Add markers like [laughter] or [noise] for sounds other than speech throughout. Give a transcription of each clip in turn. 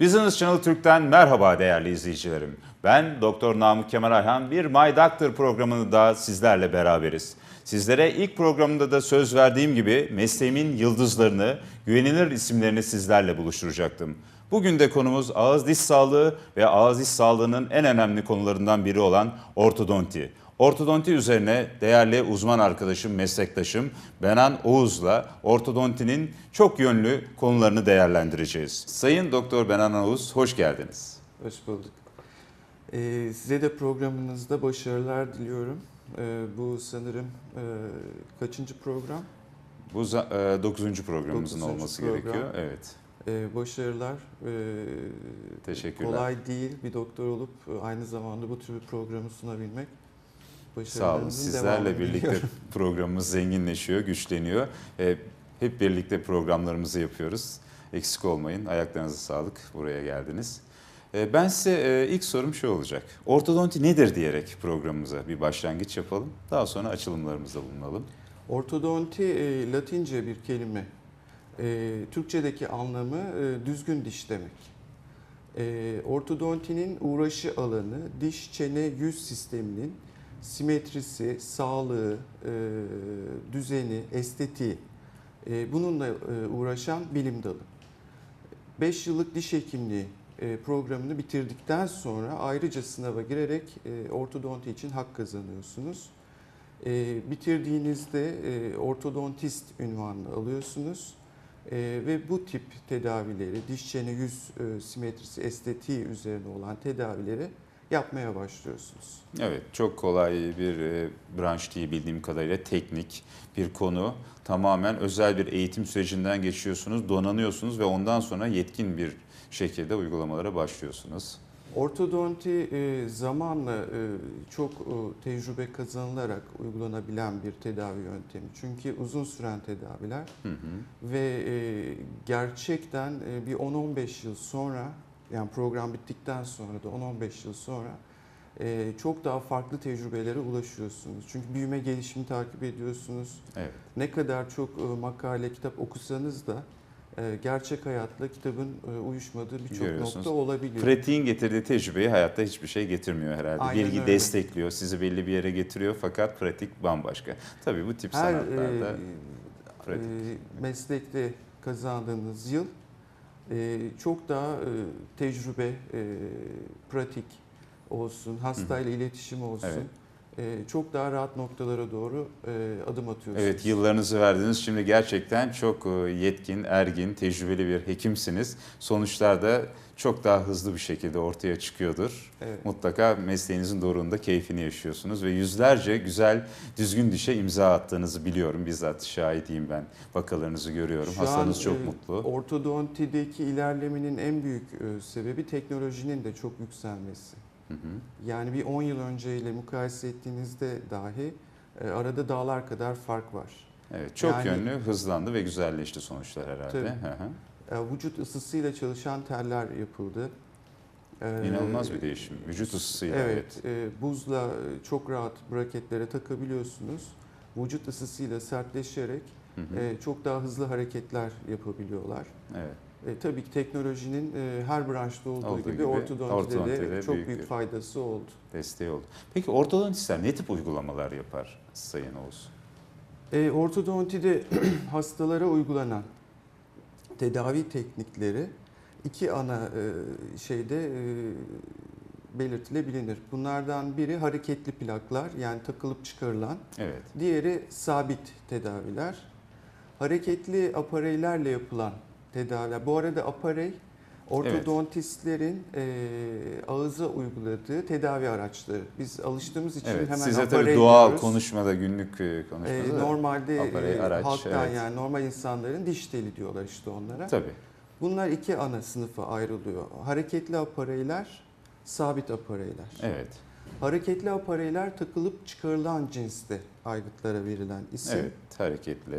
Business Channel Türk'ten merhaba değerli izleyicilerim. Ben Doktor Namık Kemal Ayhan bir My Doctor programını da sizlerle beraberiz. Sizlere ilk programda da söz verdiğim gibi mesleğimin yıldızlarını, güvenilir isimlerini sizlerle buluşturacaktım. Bugün de konumuz ağız diş sağlığı ve ağız diş sağlığının en önemli konularından biri olan ortodonti. Ortodonti üzerine değerli uzman arkadaşım, meslektaşım Benan Oğuz'la ortodontinin çok yönlü konularını değerlendireceğiz. Sayın Doktor Benan Oğuz, hoş geldiniz. Hoş bulduk. Ee, size de programınızda başarılar diliyorum. Ee, bu sanırım e, kaçıncı program? Bu 9. programımızın Dokuzuncu olması program. gerekiyor. Evet, Ee, başarılar. Ee, teşekkürler. kolay değil bir doktor olup e, aynı zamanda bu tür bir programı sunabilmek. Sağ olun. Sizlerle birlikte [laughs] programımız zenginleşiyor, güçleniyor. Ee, Hep birlikte programlarımızı yapıyoruz. Eksik olmayın. Ayaklarınıza sağlık. Buraya geldiniz. Ee, Ben size e, ilk sorum şu olacak. Ortodonti nedir diyerek programımıza bir başlangıç yapalım. Daha sonra açılımlarımızda bulunalım. Ortodonti e, Latince bir kelime. E, Türkçedeki anlamı e, düzgün diş demek. E, ortodontinin uğraşı alanı diş, çene, yüz sisteminin simetrisi, sağlığı, e, düzeni, estetiği e, bununla e, uğraşan bilim dalı. 5 yıllık diş hekimliği e, programını bitirdikten sonra ayrıca sınava girerek e, ortodonti için hak kazanıyorsunuz. E, bitirdiğinizde e, ortodontist ünvanını alıyorsunuz E, ve bu tip tedavileri, diş çene yüz e, simetrisi estetiği üzerine olan tedavileri yapmaya başlıyorsunuz. Evet, çok kolay bir e, branş değil bildiğim kadarıyla teknik bir konu. Tamamen özel bir eğitim sürecinden geçiyorsunuz, donanıyorsunuz ve ondan sonra yetkin bir şekilde uygulamalara başlıyorsunuz. Ortodonti e, zamanla e, çok e, tecrübe kazanılarak uygulanabilen bir tedavi yöntemi. Çünkü uzun süren tedaviler Hı hı. ve e, gerçekten e, bir 10-15 yıl sonra yani program bittikten sonra da 10-15 yıl sonra e, çok daha farklı tecrübelere ulaşıyorsunuz. Çünkü büyüme gelişimi takip ediyorsunuz. Evet. Ne kadar çok e, makale, kitap okusanız da e, gerçek hayatla kitabın e, uyuşmadığı birçok nokta olabiliyor. Pratiğin getirdiği tecrübeyi hayatta hiçbir şey getirmiyor herhalde. Aynen Bilgi öyle. destekliyor, sizi belli bir yere getiriyor fakat pratik bambaşka. Tabii bu tip Her sanatlarda e, pratik. e, meslekte kazandığınız yıl e, çok daha e, tecrübe, e, pratik olsun, hastayla iletişim olsun. Evet. E, çok daha rahat noktalara doğru e, adım atıyorsunuz. Evet yıllarınızı verdiniz. Şimdi gerçekten çok e, yetkin, ergin, tecrübeli bir hekimsiniz. Sonuçlar da çok daha hızlı bir şekilde ortaya çıkıyordur. Evet. Mutlaka mesleğinizin doğruluğunda keyfini yaşıyorsunuz ve yüzlerce güzel, düzgün dişe imza attığınızı biliyorum. Bizzat şahidiyim ben. Vakalarınızı görüyorum. Şu Hastanız an, çok e, mutlu. Ortodontideki ilerlemenin en büyük sebebi teknolojinin de çok yükselmesi. Hı hı. Yani bir 10 yıl önceyle mukayese ettiğinizde dahi e, arada dağlar kadar fark var. Evet, çok Yani- yönlü, hızlandı ve güzelleşti sonuçlar herhalde. Tabii. Hı hı. E, Vücut ısısıyla çalışan teller yapıldı. E, İnanılmaz bir değişim. Vücut ısısıyla. Evet, e, buzla çok rahat braketlere takabiliyorsunuz. Vücut ısısıyla sertleşerek Hı hı. e, çok daha hızlı hareketler yapabiliyorlar. evet. E, tabii ki teknolojinin e, her branşta olduğu, Olduğu gibi, gibi ortodontide, ortodontide de çok büyük büyük, faydası oldu. Desteği oldu. Peki ortodontistler ne tip uygulamalar yapar Sayın Oğuz? E, ortodontide [clears throat] hastalara uygulanan tedavi teknikleri iki ana e, şeyde e, belirtilebilir. Bunlardan biri hareketli plaklar yani takılıp çıkarılan, Evet. diğeri sabit tedaviler. Hareketli apareylerle yapılan tedaviler. Bu arada aparey ortodontistlerin e, ağıza uyguladığı tedavi araçları. Biz alıştığımız için Evet. hemen Size tabii doğal diyoruz. konuşmada, günlük e, konuşmada da- normalde aparey, e, araç, halktan evet. yani normal insanların diş teli diyorlar işte onlara. Tabii. Bunlar iki ana sınıfa ayrılıyor. Hareketli apareyler, sabit apareyler. Evet. Hareketli apareyler takılıp çıkarılan cinste aygıtlara verilen isim. Evet. Hareketli.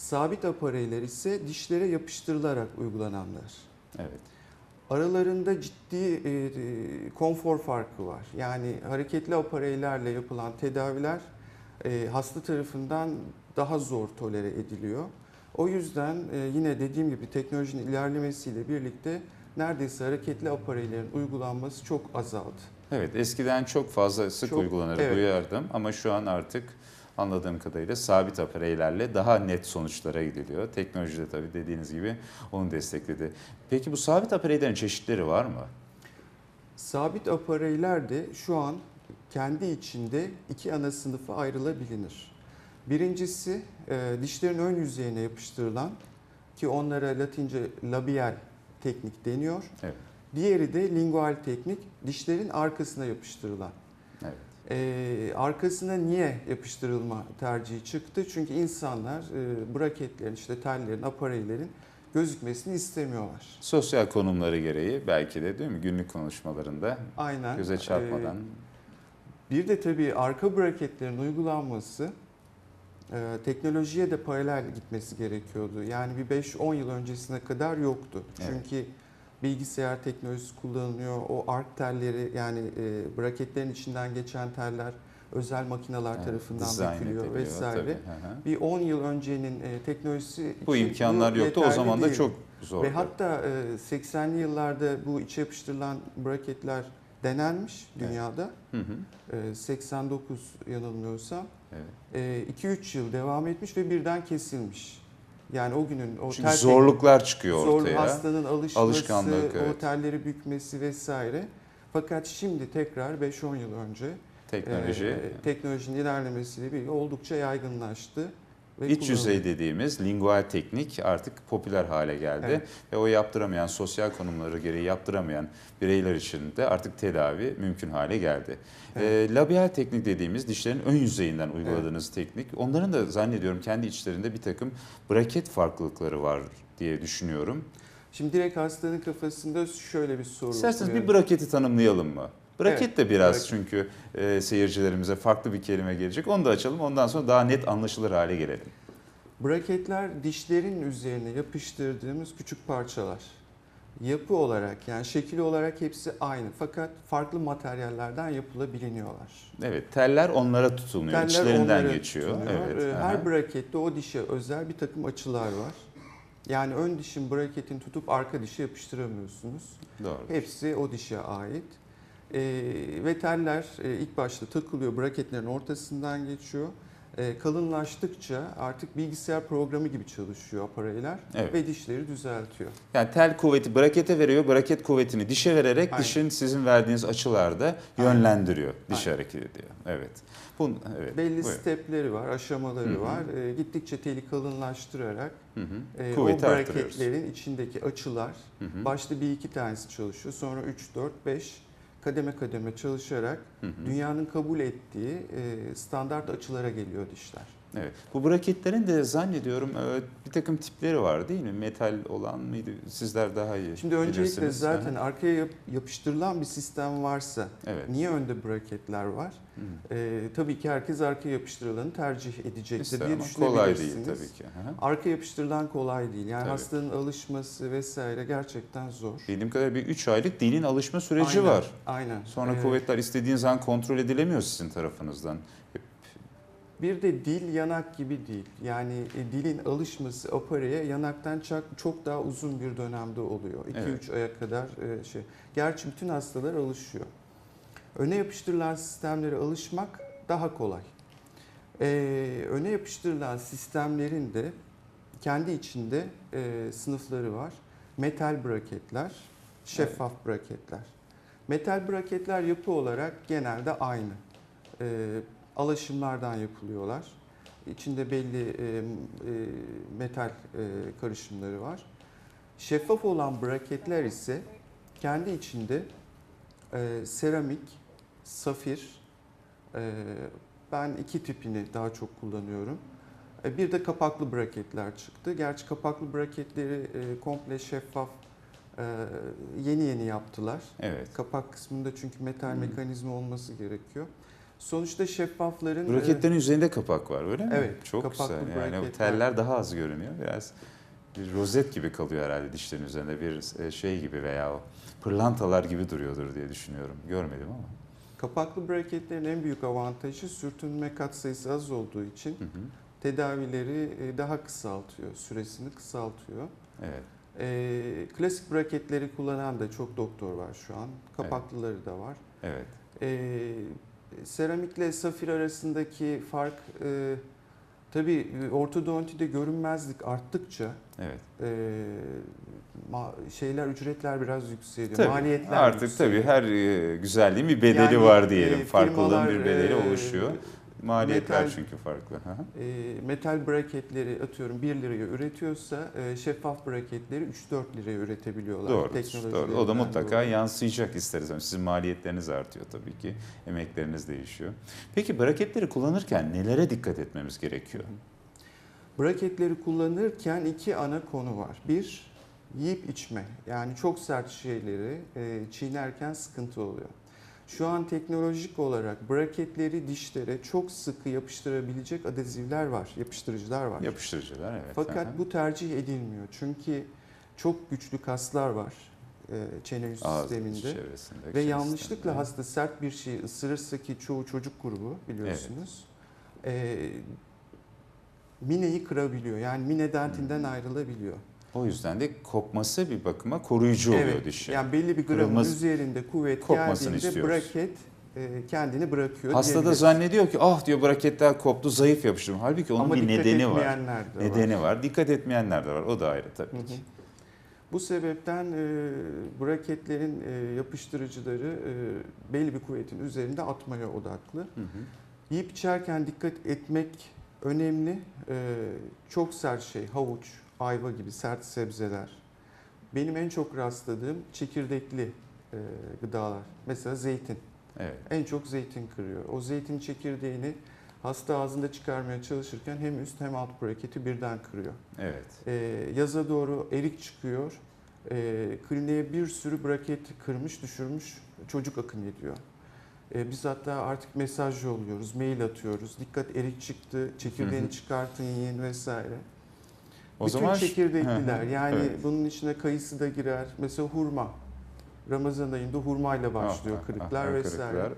Sabit apareyler ise dişlere yapıştırılarak uygulananlar. Evet. Aralarında ciddi e, e, konfor farkı var. Yani hareketli apareylerle yapılan tedaviler e, hasta tarafından daha zor tolere ediliyor. O yüzden e, yine dediğim gibi teknolojinin ilerlemesiyle birlikte neredeyse hareketli apareylerin uygulanması çok azaldı. Evet eskiden çok fazla sık Çok, uygulanır evet. duyardım ama şu an artık anladığım kadarıyla sabit apareylerle daha net sonuçlara gidiliyor. Teknoloji de tabii dediğiniz gibi onu destekledi. Peki bu sabit apareylerin çeşitleri var mı? Sabit apareyler de şu an kendi içinde iki ana sınıfa ayrılabilir. Birincisi e, dişlerin ön yüzeyine yapıştırılan ki onlara latince labial teknik deniyor. Evet. Diğeri de lingual teknik dişlerin arkasına yapıştırılan. Evet. Ee, arkasına niye yapıştırılma tercihi çıktı? Çünkü insanlar e, braketlerin, işte tellerin, apareylerin gözükmesini istemiyorlar. Sosyal konumları gereği belki de değil mi günlük konuşmalarında Aynen. göze çarpmadan Ee, bir de tabii arka braketlerin uygulanması e, teknolojiye de paralel gitmesi gerekiyordu. Yani bir 5-10 yıl öncesine kadar yoktu. Evet. Çünkü bilgisayar teknolojisi kullanılıyor. O ark telleri yani e, braketlerin içinden geçen teller özel makineler evet, tarafından dökülüyor vesaire. tabii. Hı hı. Bir 10 yıl öncenin e, teknolojisi Bu imkanlar yoktu o zaman da çok zordu. Ve hatta e, 80'li yıllarda bu içe yapıştırılan braketler denenmiş Evet. dünyada. Hı hı. E, 89 yanılmıyorsam. Evet. 2-3 yıl devam etmiş ve birden kesilmiş. Yani o günün o Çünkü zorluklar çıkıyor zor ortaya. hastanın alışması, Alışkanlık, evet. o telleri bükmesi vesaire. Fakat şimdi tekrar 5-10 yıl önce Teknoloji e, teknolojinin ilerlemesiyle birlikte oldukça yaygınlaştı. Ve İç yüzey dediğimiz lingual teknik artık popüler hale geldi Evet. ve o yaptıramayan, sosyal konumları gereği yaptıramayan bireyler için de artık tedavi mümkün hale geldi. Evet. E, labial teknik dediğimiz dişlerin ön yüzeyinden uyguladığınız teknik, onların da zannediyorum kendi içlerinde bir takım braket farklılıkları var diye düşünüyorum. Şimdi direkt hastanın kafasında şöyle bir soru. İsterseniz bir braketi tanımlayalım mı? Braket Evet, de biraz braket. çünkü e, seyircilerimize farklı bir kelime gelecek. Onu da açalım. Ondan sonra daha net anlaşılır hale gelelim. Braketler dişlerin üzerine yapıştırdığımız küçük parçalar. Yapı olarak yani şekil olarak hepsi aynı fakat farklı materyallerden yapılabiliyorlar. Evet, teller onlara tutunuyor, Teller içlerinden onlara geçiyor. tutunuyor. Evet. Ee, aha. Her brakette o dişe özel bir takım açılar var. Yani ön dişin braketini tutup arka dişe yapıştıramıyorsunuz. Doğru. Hepsi o dişe ait. Ee, ve teller e, ilk başta takılıyor, braketlerin ortasından geçiyor. Ee, kalınlaştıkça artık bilgisayar programı gibi çalışıyor apareyler Evet. ve dişleri düzeltiyor. Yani tel kuvveti brakete veriyor, braket kuvvetini dişe vererek Aynen. dişin sizin verdiğiniz açılarda Aynen. yönlendiriyor. Diş Aynen. hareket ediyor. Evet. Bun, evet. Belli buyurun. stepleri var, aşamaları Hı hı. var. Ee, gittikçe teli kalınlaştırarak Hı hı. e, o Kuvveti artırıyoruz. braketlerin içindeki açılar Hı hı. başta bir iki tanesi çalışıyor. Sonra 3, 4, 5 kademe kademe çalışarak Hı hı. dünyanın kabul ettiği e, standart açılara geliyor dişler. Evet. Bu braketlerin de zannediyorum e, bir takım tipleri var değil mi? Metal olan mıydı? Sizler daha iyi Şimdi öncelikle bilirsiniz. zaten Aha. arkaya yap- yapıştırılan bir sistem varsa Evet. niye önde braketler var? Hı. Ee, tabii ki herkes arkaya yapıştırılanı tercih edecektir İster diye ama kolay değil düşünebilirsiniz. tabii ki. Aha. Arka yapıştırılan kolay değil. Yani Tabii. hastanın alışması vesaire gerçekten zor. Bildiğim kadarıyla bir 3 aylık dilin alışma süreci Aynen, var. Aynen. Sonra Ee, kuvvetler istediğin zaman kontrol edilemiyor sizin tarafınızdan. Bir de dil yanak gibi değil. Yani e, dilin alışması apareye yanaktan çok, çok daha uzun bir dönemde oluyor. 2-3 Evet. aya kadar e, şey. Gerçi bütün hastalar alışıyor. Öne yapıştırılan sistemlere alışmak daha kolay. Ee, öne yapıştırılan sistemlerin de kendi içinde e, sınıfları var. Metal braketler, şeffaf braketler. Metal braketler yapı olarak genelde aynı. Ee, alaşımlardan yapılıyorlar. İçinde belli e, e, metal e, karışımları var. Şeffaf olan braketler ise kendi içinde e, seramik, safir, e, ben iki tipini daha çok kullanıyorum. E, bir de kapaklı braketler çıktı. Gerçi kapaklı braketleri e, komple şeffaf e, yeni yeni yaptılar. Evet. Kapak kısmında çünkü metal Hmm. mekanizma olması gerekiyor. Sonuçta şeffafların... e, Braketlerin üzerinde kapak var öyle mi? Evet, Çok kapaklı güzel. Yani o teller daha az görünüyor. Biraz bir rozet gibi kalıyor herhalde dişlerin üzerinde. Bir e, şey gibi veya o pırlantalar gibi duruyordur diye düşünüyorum. Görmedim ama. Kapaklı braketlerin en büyük avantajı sürtünme kat sayısı az olduğu için Hı hı. tedavileri e, daha kısaltıyor, süresini kısaltıyor. Evet. Ee, klasik braketleri kullanan da çok doktor var şu an. Kapaklıları da var. Evet. Ee, seramikle safir arasındaki fark e, tabii ortodontide görünmezlik arttıkça Evet. e, ma- şeyler ücretler biraz yükseliyor. Tabii, Maliyetler artık yükseliyor. tabii her e, güzelliğin bir bedeli Yani, var diyelim. e, Farklılığın bir bedeli e, oluşuyor. Maliyetler metal- çünkü farklı. E, metal braketleri atıyorum 1 liraya üretiyorsa e, şeffaf braketleri 3-4 liraya üretebiliyorlar. Doğru, doğru. O da mutlaka dolayı. yansıyacak isteriz. Yani Sizin maliyetleriniz artıyor tabii ki. Emekleriniz değişiyor. Peki braketleri kullanırken nelere dikkat etmemiz gerekiyor? Braketleri kullanırken iki ana konu var. Bir, yiyip içme. Yani çok sert şeyleri e, çiğnerken sıkıntı oluyor. Şu an teknolojik olarak braketleri dişlere çok sıkı yapıştırabilecek adezivler var, yapıştırıcılar var. Yapıştırıcılar evet. Fakat bu tercih edilmiyor. Çünkü çok güçlü kaslar var e, çene yüz Ağız sisteminde. Ve yanlışlıkla sisteminde. hasta sert bir şeyi ısırırsa ki çoğu çocuk grubu biliyorsunuz. E, mineyi kırabiliyor. Yani mine dentinden Hmm. ayrılabiliyor. O yüzden de kopması bir bakıma koruyucu oluyor dişi. Yani belli bir gramın Kırılmaz- üzerinde kuvvet geldiğinde istiyoruz. braket e, kendini bırakıyor. Hasta da zannediyor ki ah diyor braketler koptu zayıf yapıştırdım. Halbuki onun Ama bir nedeni var. var. Nedeni var. Dikkat etmeyenler de var. O da ayrı tabii Hı hı. ki. Bu sebepten e, braketlerin e, yapıştırıcıları e, belli bir kuvvetin üzerinde atmaya odaklı. Hı hı. Yiyip içerken dikkat etmek önemli. E, çok sert şey, havuç, ayva gibi sert sebzeler. Benim en çok rastladığım çekirdekli e, gıdalar. Mesela zeytin. Evet. En çok zeytin kırıyor. O zeytin çekirdeğini hasta ağzında çıkarmaya çalışırken hem üst hem alt braketi birden kırıyor. Evet. Ee, yaza doğru erik çıkıyor. Ee, kliniğe bir sürü braket kırmış, düşürmüş çocuk akın ediyor. Ee, biz hatta artık mesaj yolluyoruz, mail atıyoruz. Dikkat erik çıktı, çekirdeğini çıkartın yiyin vesaire. O Bütün zaman çekirdekliler yani Evet. bunun içine kayısı da girer. Mesela hurma. Ramazan ayında hurmayla başlıyor Ah, ah, kırıklar ah, vesaire. kırıklar.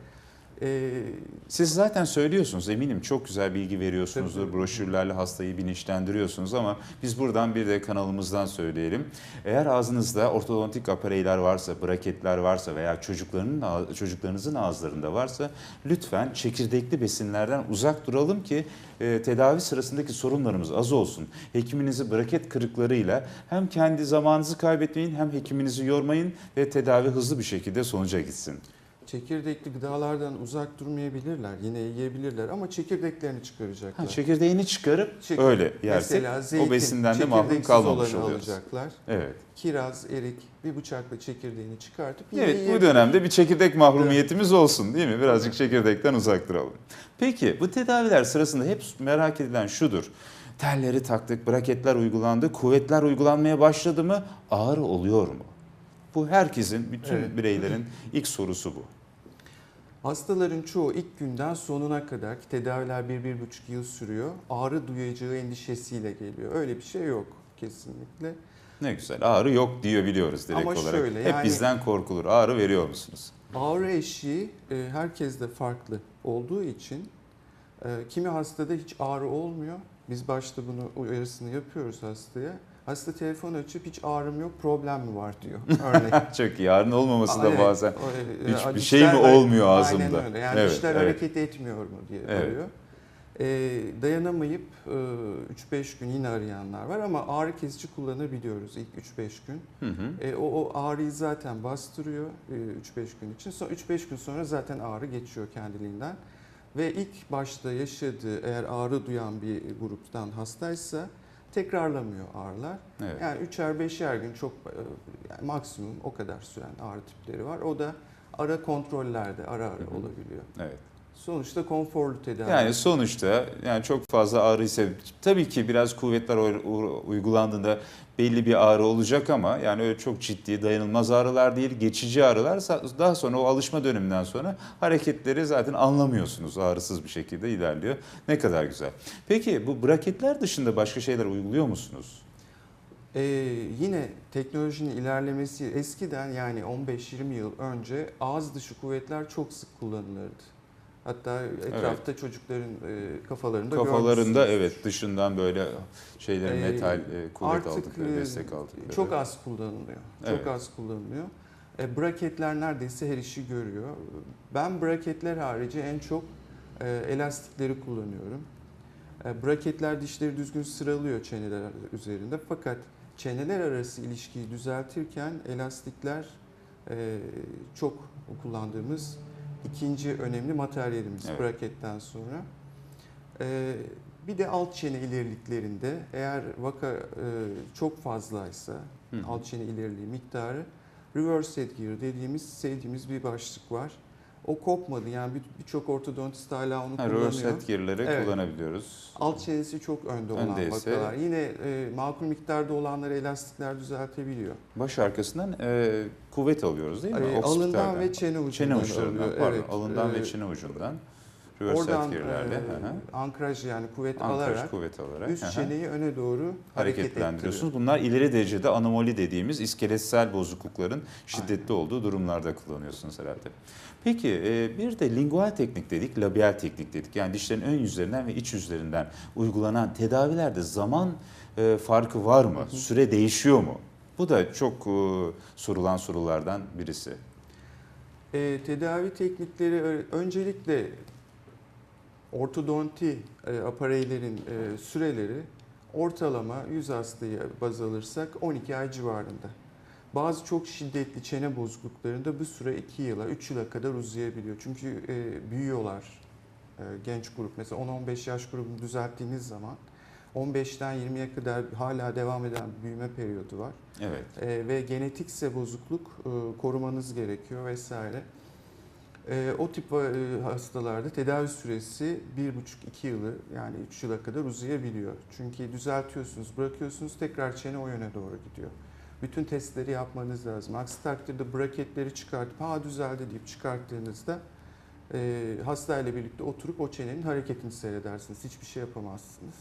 Ee, Siz zaten söylüyorsunuz eminim çok güzel bilgi veriyorsunuzdur. Tabii. Broşürlerle hastayı bilinçlendiriyorsunuz ama biz buradan bir de kanalımızdan söyleyelim. Eğer ağzınızda ortodontik apareyler varsa, braketler varsa veya çocuklarının çocuklarınızın ağızlarında varsa lütfen çekirdekli besinlerden uzak duralım ki e, tedavi sırasındaki sorunlarımız az olsun. Hekiminizi braket kırıklarıyla hem kendi zamanınızı kaybetmeyin hem hekiminizi yormayın ve tedavi hızlı bir şekilde sonuca gitsin. Çekirdekli gıdalardan uzak durmayabilirler. Yine yiyebilirler ama çekirdeklerini çıkaracaklar. Ha, çekirdeğini çıkarıp Çekir- öyle yersek Mesela zeytin, o besinden de mahrum kalmamış oluyoruz. alacaklar. Evet. Kiraz, erik bir bıçakla çekirdeğini çıkartıp yine Evet bu dönemde bir çekirdek mahrumiyetimiz olsun değil mi? Birazcık çekirdekten uzak duralım. Peki bu tedaviler sırasında hep merak edilen şudur. Telleri taktık, braketler uygulandı, kuvvetler uygulanmaya başladı mı? Ağrı oluyor mu? Bu herkesin, bütün Evet. bireylerin ilk sorusu bu. Hastaların çoğu ilk günden sonuna kadar ki tedaviler bir, bir buçuk yıl sürüyor. Ağrı duyacağı endişesiyle geliyor. Öyle bir şey yok kesinlikle. Ne güzel ağrı yok diyor biliyoruz direkt Ama olarak. şöyle, Hep yani- bizden korkulur. Ağrı veriyor musunuz? Ağrı eşiği e, herkeste farklı olduğu için e, kimi hastada hiç ağrı olmuyor. Biz başta bunu uyarısını yapıyoruz hastaya. Hasta telefon açıp hiç ağrım yok problem mi var diyor [laughs] örneğin. Çok iyi. Ağrının olmaması da Evet, bazen. o, e, Hiçbir dişler şey mi olmuyor ağzımda? Aynen öyle. Yani Evet, dişler evet. hareket etmiyor mu diye Evet. arıyor. E, dayanamayıp e, 3-5 gün yine arayanlar var ama ağrı kesici kullanabiliyoruz ilk 3-5 gün. Hı hı. E, o, o ağrıyı zaten bastırıyor e, 3-5 gün için. Sonra 3-5 gün sonra zaten ağrı geçiyor kendiliğinden. Ve ilk başta yaşadığı eğer ağrı duyan bir gruptan hastaysa tekrarlamıyor ağrılar. Evet. Yani 3'er 5'er gün çok e, yani maksimum o kadar süren ağrı tipleri var. O da ara kontrollerde ara ara Hı hı. olabiliyor. evet. Sonuçta konforlu tedavi. Yani sonuçta yani çok fazla ağrı ise tabii ki biraz kuvvetler uygulandığında belli bir ağrı olacak ama yani öyle çok ciddi dayanılmaz ağrılar değil geçici ağrılar daha sonra o alışma döneminden sonra hareketleri zaten anlamıyorsunuz ağrısız bir şekilde ilerliyor. Ne kadar güzel. Peki bu braketler dışında başka şeyler uyguluyor musunuz? Ee, yine teknolojinin ilerlemesi eskiden yani 15-20 yıl önce ağız dışı kuvvetler çok sık kullanılırdı. Hatta etrafta çocukların e, kafalarında Kafalarında evet dışından böyle şeyleri Ee, metal e, kuvvet Artık aldıkları, e, destek aldıkları. çok az kullanılıyor. Evet. Çok az kullanılıyor. E, braketler neredeyse her işi görüyor. Ben braketler harici en çok e, elastikleri kullanıyorum. E, braketler dişleri düzgün sıralıyor çeneler üzerinde fakat çeneler arası ilişkiyi düzeltirken elastikler e, çok kullandığımız ikinci önemli materyalimiz Evet. braketten sonra. E, bir de alt çene ileriklerinde eğer vaka e, çok fazlaysa hı. alt çene ileriliği miktarı reverse headgear dediğimiz sevdiğimiz bir başlık var. O kopmadı yani bir- birçok ortodontist hala onu Ha, kullanıyor. reverse headgear'ları Evet. kullanabiliyoruz. Alt çenesi çok önde olan Öndeyse- vakalar. Yine e, makul miktarda olanları elastikler düzeltebiliyor. Baş arkasından e, kuvvet alıyoruz değil mi? E, alından ve çene ucundan çene alıyor. pardon Evet. alından E, ve çene ucundan reverse Oradan headgear'lerle e, ankraj yani kuvvet ankraj alarak kuvvet alarak üst çeneyi öne doğru hareket hareketlendiriyorsunuz. Bunlar ileri derecede anomali dediğimiz iskeletsel bozuklukların şiddetli Aynen. olduğu durumlarda kullanıyorsunuz herhalde. Peki e, bir de lingual teknik dedik, labial teknik dedik. Yani dişlerin ön yüzlerinden ve iç yüzlerinden uygulanan tedavilerde zaman e, farkı var mı? Süre değişiyor mu? Bu da çok e, sorulan sorulardan birisi. E, tedavi teknikleri öncelikle ortodonti e, apareylerin e, süreleri ortalama 100 hastayı baz alırsak 12 ay civarında. Bazı çok şiddetli çene bozukluklarında bu süre 2 yıla 3 yıla kadar uzayabiliyor. Çünkü e, büyüyorlar e, genç grup. Mesela 10-15 yaş grubunu düzelttiğiniz zaman 15'ten 20'ye kadar hala devam eden büyüme periyodu var. Evet. Ee, ve genetikse bozukluk e, korumanız gerekiyor vesaire. E, o tip e, hastalarda tedavi süresi 1,5-2 yılı yani 3 yıla kadar uzayabiliyor. Çünkü düzeltiyorsunuz, bırakıyorsunuz tekrar çene o yöne doğru gidiyor. Bütün testleri yapmanız lazım. Aksi takdirde braketleri çıkartıp ha düzeldi deyip çıkarttığınızda e, hastayla birlikte oturup o çenenin hareketini seyredersiniz. Hiçbir şey yapamazsınız.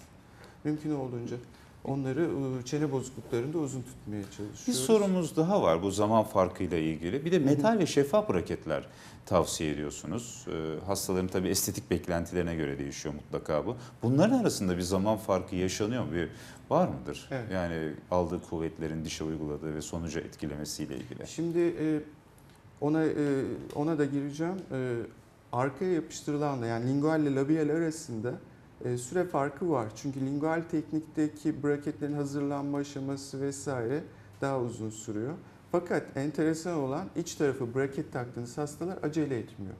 Mümkün olduğunca onları e, çene bozukluklarında uzun tutmaya çalışıyoruz. Bir sorumuz daha var bu zaman farkıyla ilgili. Bir de metal ve şeffaf braketler tavsiye ediyorsunuz. Hastaların tabii estetik beklentilerine göre değişiyor mutlaka bu. Bunların arasında bir zaman farkı yaşanıyor mu? Bir var mıdır? Evet. Yani aldığı kuvvetlerin dişe uyguladığı ve sonucu etkilemesiyle ilgili. Şimdi e, ona e, ona da gireceğim. E, Arkaya yapıştırılanla yani lingual ile labial arasında süre farkı var. Çünkü lingual teknikteki braketlerin hazırlanma aşaması vesaire daha uzun sürüyor. Fakat enteresan olan iç tarafı braket taktığınız hastalar acele etmiyor.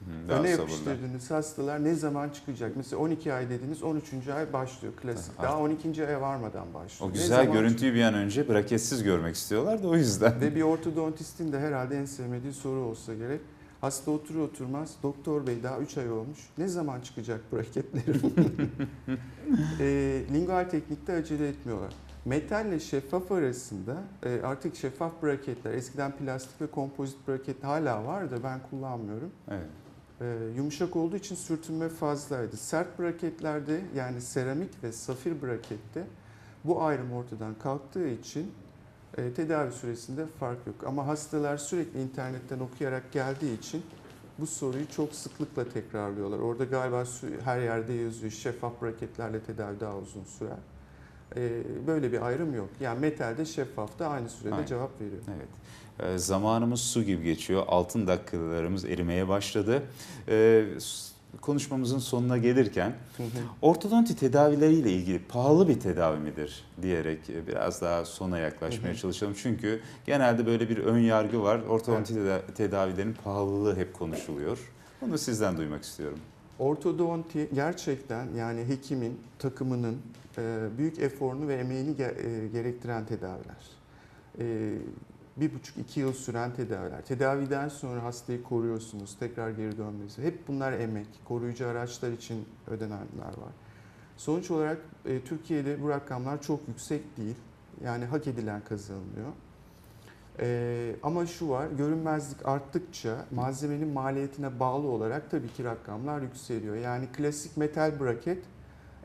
Hı, Daha Öne sabırlı. yapıştırdığınız hastalar ne zaman çıkacak? Mesela 12 ay dediniz 13. ay başlıyor klasik. Ha, Daha 12. aya varmadan başlıyor. O güzel görüntüyü bir an önce braketsiz görmek istiyorlar da o yüzden. Ve bir ortodontistin de herhalde en sevmediği soru olsa gerek. Hasta oturur oturmaz, doktor bey daha 3 ay olmuş, ne zaman çıkacak braketlerim? [laughs] e, lingual teknikte acele etmiyorlar. Metalle şeffaf arasında e, artık şeffaf braketler, eskiden plastik ve kompozit braket hala var da ben kullanmıyorum. Evet. E, yumuşak olduğu için sürtünme fazlaydı. Sert braketlerde yani seramik ve safir brakette bu ayrım ortadan kalktığı için e, tedavi süresinde fark yok. Ama hastalar sürekli internetten okuyarak geldiği için bu soruyu çok sıklıkla tekrarlıyorlar. Orada galiba her yerde yazıyor şeffaf braketlerle tedavi daha uzun sürer. E, böyle bir ayrım yok. Yani metalde şeffafta aynı sürede Aynen. cevap veriyor. Evet. Ee, zamanımız su gibi geçiyor. Altın dakikalarımız erimeye başladı. S- konuşmamızın sonuna gelirken ortodonti tedavileriyle ilgili pahalı bir tedavi midir diyerek e, biraz daha sona yaklaşmaya çalışalım. Çünkü genelde böyle bir ön yargı var. Ortodonti teda- tedavilerin pahalılığı hep konuşuluyor. Bunu sizden duymak istiyorum. Ortodonti gerçekten yani hekimin, takımının e, büyük eforunu ve emeğini e, gerektiren tedaviler. E, Bir buçuk iki yıl süren tedaviler. Tedaviden sonra hastayı koruyorsunuz, tekrar geri dönmesi. Hep bunlar emek. Koruyucu araçlar için ödenenler var. Sonuç olarak e, Türkiye'de bu rakamlar çok yüksek değil. Yani hak edilen kazanılıyor. Ee, ama şu var, görünmezlik arttıkça malzemenin maliyetine bağlı olarak tabii ki rakamlar yükseliyor. Yani klasik metal braket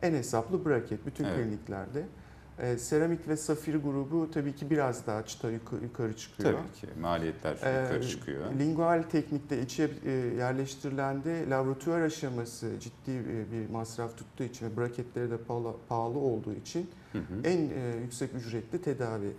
en hesaplı braket bütün Evet. kliniklerde. E, seramik ve safir grubu tabii ki biraz daha çıta yukarı, yukarı çıkıyor. Tabii ki maliyetler Ee, yukarı çıkıyor. Lingual teknikte içe e, yerleştirilendi. Laboratuvar aşaması ciddi e, bir masraf tuttuğu için ve braketleri de pahalı, pahalı olduğu için Hı hı. en e, yüksek ücretli tedavi.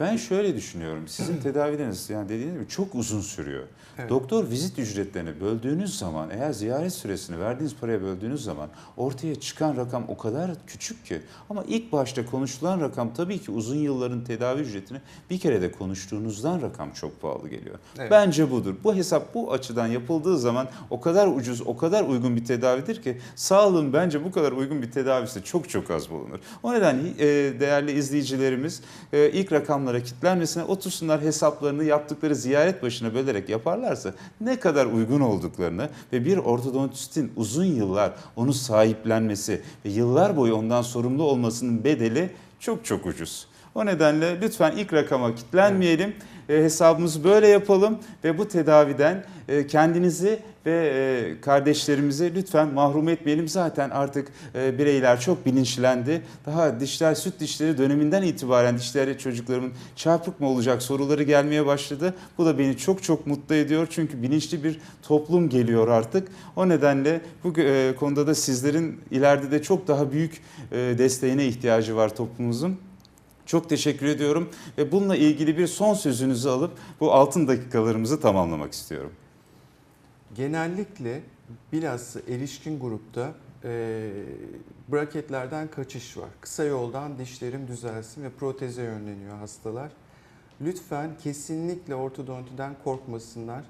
Ben şöyle düşünüyorum. Sizin [clears throat] tedavileriniz yani dediğiniz gibi çok uzun sürüyor. Evet. Doktor vizit ücretlerini böldüğünüz zaman eğer ziyaret süresini verdiğiniz paraya böldüğünüz zaman ortaya çıkan rakam o kadar küçük ki. Ama ilk başta konuşulan rakam tabii ki uzun yılların tedavi ücretini bir kere de konuştuğunuzdan rakam çok pahalı geliyor. Evet. Bence budur. Bu hesap bu açıdan yapıldığı zaman o kadar ucuz, o kadar uygun bir tedavidir ki sağlığın bence bu kadar uygun bir tedavisi çok çok az bulunur. O nedenle e, değerli izleyicilerimiz e, ilk rakamlara kitlenmesine otursunlar hesaplarını yaptıkları ziyaret başına bölerek yaparlarsa ne kadar uygun olduklarını ve bir ortodontistin uzun yıllar onu sahiplenmesi ve yıllar boyu ondan sorumlu olmasının bedeli çok çok ucuz. O nedenle lütfen ilk rakama kitlenmeyelim. E, hesabımızı böyle yapalım ve bu tedaviden e, kendinizi ve e, kardeşlerimizi lütfen mahrum etmeyelim. Zaten artık e, bireyler çok bilinçlendi. Daha dişler süt dişleri döneminden itibaren dişleri çocuklarımın çarpık mı olacak soruları gelmeye başladı. Bu da beni çok çok mutlu ediyor. Çünkü bilinçli bir toplum geliyor artık. O nedenle bu konuda da sizlerin ileride de çok daha büyük desteğine ihtiyacı var toplumumuzun. Çok teşekkür ediyorum ve bununla ilgili bir son sözünüzü alıp bu altın dakikalarımızı tamamlamak istiyorum. Genellikle bilhassa erişkin grupta e, braketlerden kaçış var. Kısa yoldan dişlerim düzelsin ve proteze yönleniyor hastalar. Lütfen kesinlikle ortodontiden korkmasınlar.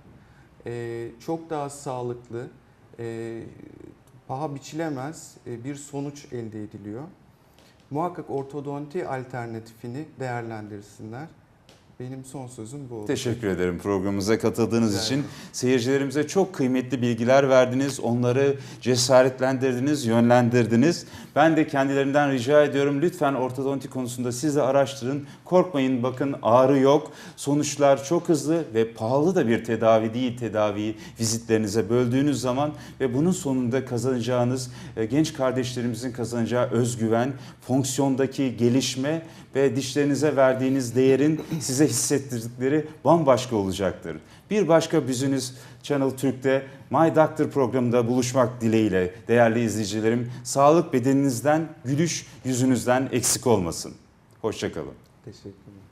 E, çok daha sağlıklı, e, paha biçilemez e, bir sonuç elde ediliyor. Muhakkak ortodonti alternatifini değerlendirsinler. Benim son sözüm bu oldu. Teşekkür ederim programımıza katıldığınız Rica için. Seyircilerimize çok kıymetli bilgiler verdiniz. Onları cesaretlendirdiniz, yönlendirdiniz. Ben de kendilerinden rica ediyorum. Lütfen ortodonti konusunda siz de araştırın. Korkmayın bakın ağrı yok. Sonuçlar çok hızlı ve pahalı da bir tedavi değil tedaviyi vizitlerinize böldüğünüz zaman ve bunun sonunda kazanacağınız e, genç kardeşlerimizin kazanacağı özgüven, fonksiyondaki gelişme ve dişlerinize verdiğiniz değerin size hissettirdikleri bambaşka olacaktır. Bir başka Büzünüz Channel Türk'te My Doctor programında buluşmak dileğiyle değerli izleyicilerim. Sağlık bedeninizden, gülüş yüzünüzden eksik olmasın. Hoşçakalın. Teşekkürler.